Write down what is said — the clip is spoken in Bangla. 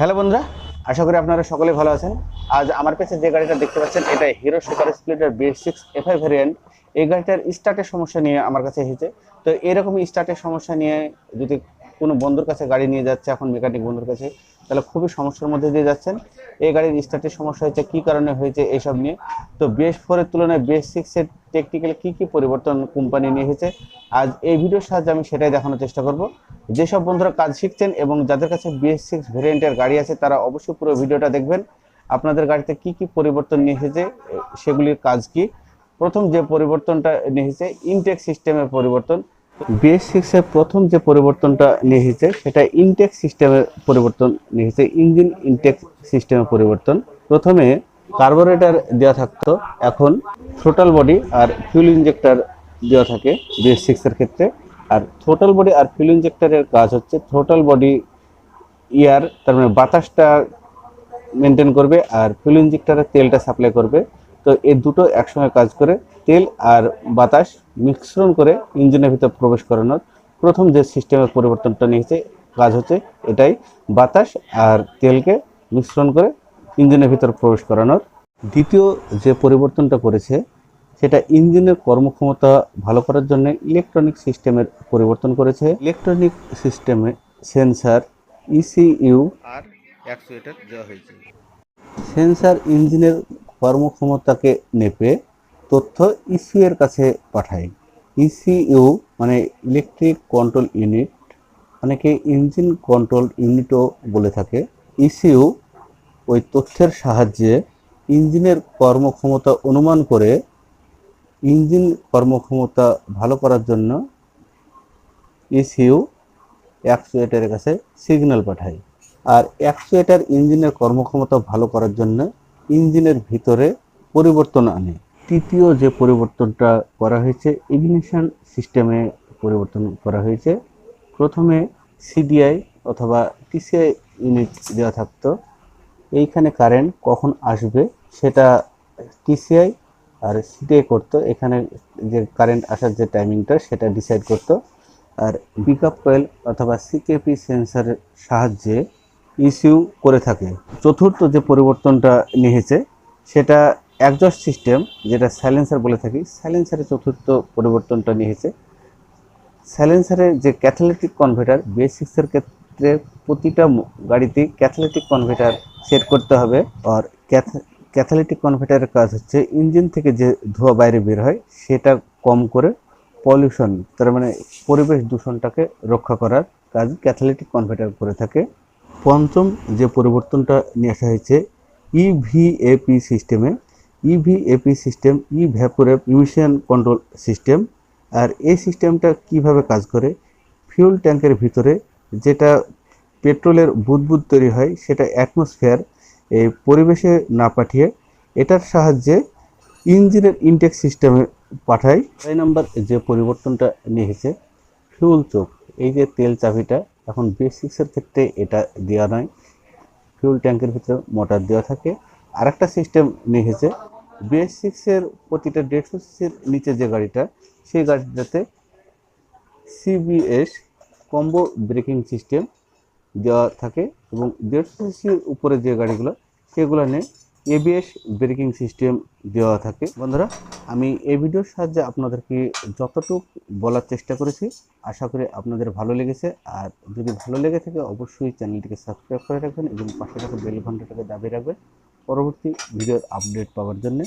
হ্যালো বন্ধুরা, আশা করি আপনারা সকলে ভালো আছেন। আজ আমার কাছে যে গাড়িটা দেখতে পাচ্ছেন, এটা Hero Super Splendor B six FI variant এই গাড়িটার স্টার্টের সমস্যা নিয়ে আমার কাছে এসেছে। তো এরকমই স্টার্টের সমস্যা নিয়ে যদি কোনো বন্ধুর কাছে গাড়ি নিয়ে যাচ্ছে, এখন মেকানিক বন্ধুর কাছে, তাহলে খুবই সমস্যার মধ্যে দিয়ে যাচ্ছেন। এই গাড়ির স্টার্টের সমস্যা হয়েছে, কী কারণে হয়েছে এইসব নিয়ে? তো বিএস ফোরের তুলনায় বিএস সিক্সের টেকনিক্যাল কী কী পরিবর্তন কোম্পানি নিয়ে এসেছে? আজ এই ভিডিওর সাহায্যে আমি সেটাই দেখানোর চেষ্টা করব। যেসব বন্ধুরা কাজ শিখছেন এবং যাদের কাছে বিএস সিক্স ভেরিয়েন্টের গাড়ি আছে, তারা অবশ্যই পুরো ভিডিওটা দেখবেন। আপনাদের গাড়িতে কি কি পরিবর্তন নিয়ে এসেছে সেগুলির কাজ কি? প্রথম যে পরিবর্তনটা নিয়ে এসেছে ইনটেক সিস্টেমের পরিবর্তন। বিএস সিক্সের প্রথম যে পরিবর্তনটা নিয়ে এসেছে, সেটা ইনটেক সিস্টেমের পরিবর্তন নিয়ে এসেছে, ইঞ্জিন ইনটেক সিস্টেমের পরিবর্তন। প্রথমে কার্বোরেটর দেওয়া থাকতো, এখন থ্রোটাল বডি আর ফিউল ইঞ্জেক্টর দেওয়া থাকে বিএস সিক্সের ক্ষেত্রে। আর থ্রোটাল বডি আর ফিউল ইঞ্জেক্টরের কাজ হচ্ছে থ্রোটাল বডি ইয়ার, তার মানে বাতাসটা মেনটেন করবে আর ফিউল ইঞ্জেক্টরের তেলটা সাপ্লাই করবে। তো এই দুটো একসঙ্গে কাজ করে তেল আর বাতাস মিশ্রণ করে ইঞ্জিনের ভিতর প্রবেশ করানোর প্রথম যে সিস্টেমের পরিবর্তনটা নিয়েছে কাজ হচ্ছে এটাই বাতাস আর তেলকে মিশ্রণ করে ইঞ্জিনের ভিতর প্রবেশ করানোর। দ্বিতীয় যে পরিবর্তনটা করেছে সেটা ইঞ্জিনের কর্মক্ষমতা ভালো করার জন্য ইলেকট্রনিক সিস্টেমের পরিবর্তন করেছে। ইলেকট্রনিক সিস্টেমে সেন্সার ইসিইউ আর অ্যাকচুয়েটার দেওয়া হয়েছে। সেন্সার ইঞ্জিনের কর্মক্ষমতাকে নেপে তথ্য ইসিউ এর কাছে পাঠায় ইসিইউ মানে ইলেকট্রিক কন্ট্রোল ইউনিট অনেকে ইঞ্জিন কন্ট্রোল ইউনিটও বলে থাকে। ইসিইউ ওই তথ্যের সাহায্যে ইঞ্জিনের কর্মক্ষমতা অনুমান করে ইঞ্জিন কর্মক্ষমতা ভালো করার জন্য ইসিইউ অ্যাকচুয়েটারের কাছে সিগন্যাল পাঠায়। আর অ্যাকচুয়েটার ইঞ্জিনের কর্মক্ষমতা ভালো করার জন্য ইঞ্জিনের ভিতরে পরিবর্তন আনে। তৃতীয় যে পরিবর্তনটা করা হয়েছে ইগনিশন সিস্টেমে পরিবর্তন করা হয়েছে। প্রথমে সিডিআই অথবা টিসিআই ইউনিট দেওয়া থাকতো। এইখানে কারেন্ট কখন আসবে সেটা টিসিআই আর সিডিআই করতো। এখানে যে কারেন্ট আসার যে টাইমিংটা সেটা ডিসাইড করতো। আর পিকআপ কয়েল অথবা সিকেপি সেন্সারের সাহায্যে ইস্যু করে থাকে। চতুর্থ যে পরিবর্তনটা নিয়েছে, সেটা একজস্ট সিস্টেম যেটা সাইলেন্সার বলে থাকি সাইলেন্সারের চতুর্থ পরিবর্তনটা নিয়েছে। সাইলেন্সারের যে ক্যাথালিটিক কনভার্টার বেসিক্সের ক্ষেত্রে প্রতিটা গাড়িতে ক্যাথালিটিক কনভার্টার সেট করতে হবে। আর ক্যাথালিটিক কনভার্টারের কাজ হচ্ছে ইঞ্জিন থেকে যে ধোঁয়া বাইরে বের হয়, সেটা কম করে পলিউশন তার মানে পরিবেশ দূষণটাকে রক্ষা করার কাজ ক্যাথালিটিক কনভার্টার করে থাকে। পঞ্চম যে পরিবর্তনটা নিয়ে আসা হয়েছে E ইভিএপি সিস্টেমে EVAP system evaporative emission control system আর এই সিস্টেমটা কীভাবে কাজ করে? ফিউল ট্যাঙ্কের ভিতরে যেটা পেট্রোলের বুদবুদ তৈরি হয়, সেটা অ্যাটমসফিয়ার এই পরিবেশে না পাঠিয়ে এটার সাহায্যে ইঞ্জিনের ইনটেক সিস্টেমে পাঠায়। ছয় নম্বর যে পরিবর্তনটা নিয়েছে ফিউল চোখ। এই যে তেল চাবিটা, এখন বেসিক্সের ক্ষেত্রে এটা দেওয়া নয়। ফিউল ট্যাঙ্কের ভিতরে মোটর দেওয়া থাকে। আর একটা সিস্টেম নিয়ে এসেছে বিএস সিক্সের প্রতিটা দেড়শো সিসির নিচে যে গাড়িটা, সেই গাড়িটাতে সিবিএস কম্বো ব্রেকিং সিস্টেম দেওয়া থাকে এবং দেড়শো সিসির উপরে যে গাড়িগুলো, সেগুলো নিয়ে এবিএস ব্রেকিং সিস্টেম দেওয়া থাকে। বন্ধুরা, আমি এই ভিডিওর সাহায্যে আপনাদেরকে যতটুকু বলার চেষ্টা করেছি, আশা করি আপনাদের ভালো লেগেছে। আর যদি ভালো লেগে থাকে, অবশ্যই চ্যানেলটিকে সাবস্ক্রাইব করে রাখবেন এবং পাশে থাকা বেল ঘন্টাটাকে দাবি রাখবেন। পরবর্তী ভিডিওর আপডেট পাওয়ার জন্য